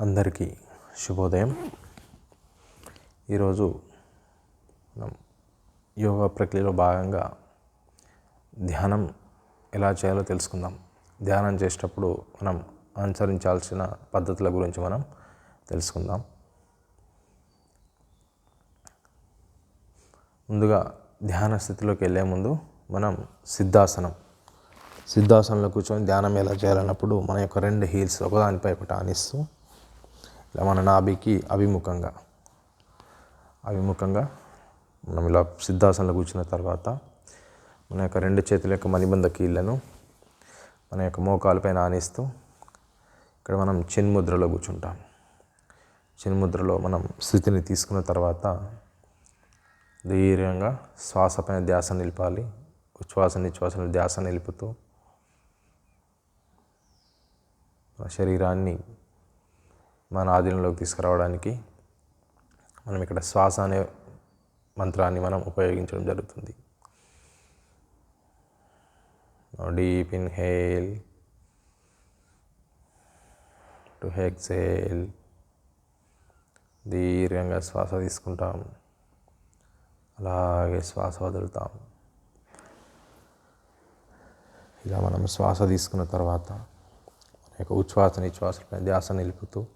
అందరికీ శుభోదయం. ఈరోజు మనం యోగా ప్రక్రియలో భాగంగా ధ్యానం ఎలా చేయాలో తెలుసుకుందాం. ధ్యానం చేసేటప్పుడు మనం అనుసరించాల్సిన పద్ధతుల గురించి మనం తెలుసుకుందాం. ముందుగా ధ్యాన స్థితిలోకి వెళ్ళే ముందు మనం సిద్ధాసనం. సిద్ధాసనంలో కూర్చొని ధ్యానం ఎలా చేయాలన్నప్పుడు మన యొక్క రెండు హీల్స్ ఒకదానిపై ఒకటి ఆనిస్తూ ఇలా మన నాభికి అభిముఖంగా. అభిముఖంగా మనం ఇలా సిద్ధాసనంలో కూర్చున్న తర్వాత మన యొక్క రెండు చేతుల యొక్క మణిబంధ కీళ్ళను మన యొక్క మోకాలపైన ఆనిస్తూ ఇక్కడ మనం చిన్ముద్రలో కూర్చుంటాం. చిన్ముద్రలో మనం స్థితిని తీసుకున్న తర్వాత ధైర్యంగా శ్వాసపైన ధ్యాస నిలపాలి. ఉచ్ఛ్వాస నిశ్వాసన ధ్యాస నిలుపుతూ మన శరీరాన్ని మన ఆధీనంలోకి తీసుకురావడానికి మనం ఇక్కడ శ్వాస అనే మంత్రాన్ని మనం ఉపయోగించడం జరుగుతుంది. డీప్ ఇన్హేల్ టు హెక్సేల్ దీర్ఘంగా శ్వాస తీసుకుంటాం. అలాగే శ్వాస వదులుతాం. ఇలా మనం శ్వాస తీసుకున్న తర్వాత మన యొక్క ఉచ్ఛ్వాస నిశ్వాసపై ధ్యాస నిలుపుతూ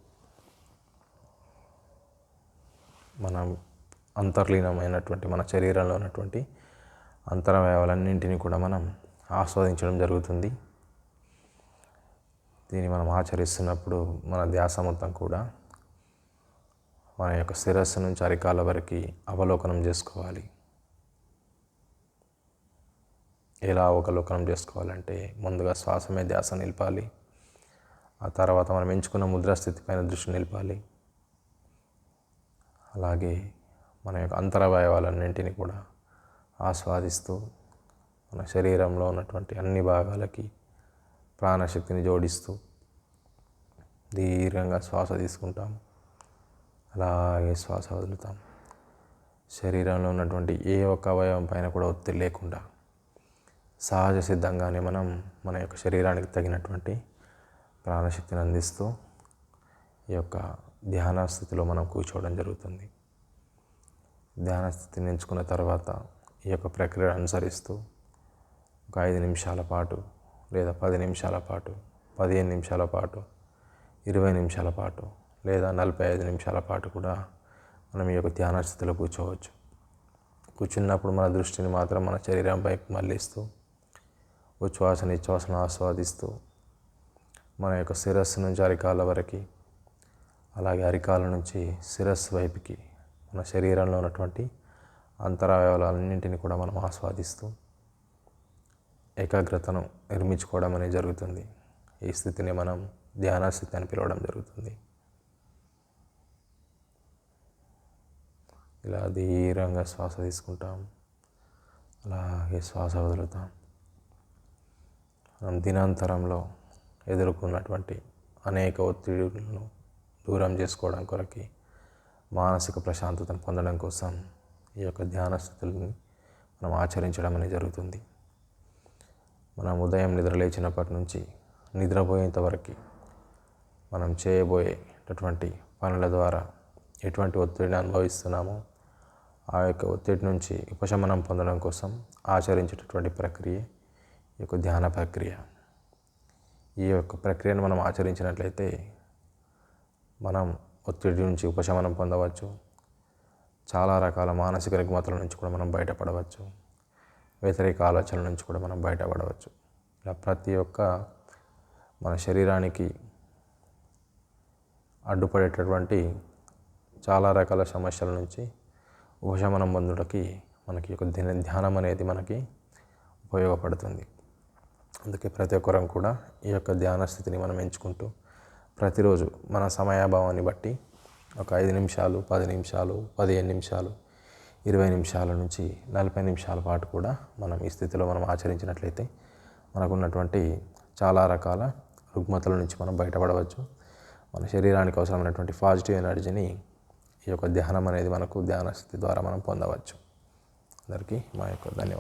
మనం అంతర్లీనమైనటువంటి మన శరీరంలో ఉన్నటువంటి అంతరవయవాలన్నింటినీ కూడా మనం ఆస్వాదించడం జరుగుతుంది. దీన్ని మనం ఆచరిస్తున్నప్పుడు మన ధ్యాస మొత్తం కూడా మన యొక్క శిరస్సు నుంచి అరికాల వరకు అవలోకనం చేసుకోవాలి. ఎలా అవలోకనం చేసుకోవాలంటే ముందుగా శ్వాస మీద ధ్యాస నిలపాలి. ఆ తర్వాత మనం ఎంచుకున్న ముద్రాస్థితి పైన దృష్టి నిలపాలి. అలాగే మన యొక్క అంతరవయవాలన్నింటినీ కూడా ఆస్వాదిస్తూ మన శరీరంలో ఉన్నటువంటి అన్ని భాగాలకి ప్రాణశక్తిని జోడిస్తూ దీర్ఘంగా శ్వాస తీసుకుంటాం అలాగే శ్వాస వదులుతాం. శరీరంలో ఉన్నటువంటి ఏ ఒక్క అవయవం పైన కూడా ఒత్తిడి లేకుండా సహజ సిద్ధంగానే మనం మన యొక్క శరీరానికి తగినటువంటి ప్రాణశక్తిని అందిస్తూ ఈ యొక్క ధ్యాన స్థితిలో మనం కూర్చోవడం జరుగుతుంది. ధ్యాన స్థితిని ఎంచుకున్న తర్వాత ఈ యొక్క ప్రక్రియను అనుసరిస్తూ ఒక ఐదు నిమిషాల పాటు లేదా పది నిమిషాల పాటు పదిహేను నిమిషాల పాటు ఇరవై నిమిషాల పాటు లేదా నలభై ఐదు నిమిషాల పాటు కూడా మనం ఈ యొక్క ధ్యాన స్థితిలో కూర్చోవచ్చు. కూర్చున్నప్పుడు మన దృష్టిని మాత్రం మన శరీరం వైపు మళ్ళిస్తూ ఉచ్ఛ్వాస నిశ్వాసను ఆస్వాదిస్తూ మన యొక్క శిరస్సు నుంచి అరికాల వరకు అలాగే అరికాల నుంచి శిరస్సు వైపుకి మన శరీరంలో ఉన్నటువంటి అంతరావయవాలన్నింటినీ కూడా మనం ఆస్వాదిస్తూ ఏకాగ్రతను నిర్మించుకోవడం అనేది జరుగుతుంది. ఈ స్థితిని మనం ధ్యాన స్థితి అని పిలవడం జరుగుతుంది. ఇలా ధీరంగా శ్వాస తీసుకుంటాం. అలాగే శ్వాస వదులుతాం. మనం దినాంతరంలో ఎదుర్కొన్నటువంటి అనేక ఒత్తిడులను దూరం చేసుకోవడం కొరకి మానసిక ప్రశాంతతను పొందడం కోసం ఈ యొక్క ధ్యాన స్థితులని మనం ఆచరించడం అనేది జరుగుతుంది. మనం ఉదయం నిద్ర లేచినప్పటి నుంచి నిద్రపోయేంతవరకు మనం చేయబోయేటటువంటి పనుల ద్వారా ఎటువంటి ఒత్తిడిని అనుభవిస్తున్నామో ఆ యొక్క ఒత్తిడి నుంచి ఉపశమనం పొందడం కోసం ఆచరించేటటువంటి ప్రక్రియ ఈ యొక్క ధ్యాన ప్రక్రియ. ఈ యొక్క ప్రక్రియను మనం ఆచరించినట్లయితే మనం ఒత్తిడి నుంచి ఉపశమనం పొందవచ్చు. చాలా రకాల మానసిక రుగ్మతల నుంచి కూడా మనం బయటపడవచ్చు. వ్యతిరేక ఆలోచనల నుంచి కూడా మనం బయటపడవచ్చు. ఇలా ప్రతి ఒక్క మన శరీరానికి అడ్డుపడేటటువంటి చాలా రకాల సమస్యల నుంచి ఉపశమనం పొందుటకి మనకి ఒక దిన ధ్యానం అనేది మనకి ఉపయోగపడుతుంది. అందుకే ప్రతి ఒక్కరం కూడా ఈ యొక్క ధ్యాన స్థితిని మనం ఎంచుకుంటూ ప్రతిరోజు మన సమయాభావాన్ని బట్టి ఒక ఐదు నిమిషాలు పది నిమిషాలు పదిహేను నిమిషాలు ఇరవై నిమిషాల నుంచి నలభై నిమిషాల పాటు కూడా మనం ఈ స్థితిలో మనం ఆచరించినట్లయితే మనకున్నటువంటి చాలా రకాల రుగ్మతల నుంచి మనం బయటపడవచ్చు. మన శరీరానికి అవసరమైనటువంటి పాజిటివ్ ఎనర్జీని ఈ యొక్క ధ్యానం అనేది మనకు ధ్యాన స్థితి ద్వారా మనం పొందవచ్చు. అందరికీ మా యొక్క ధన్యవాదాలు.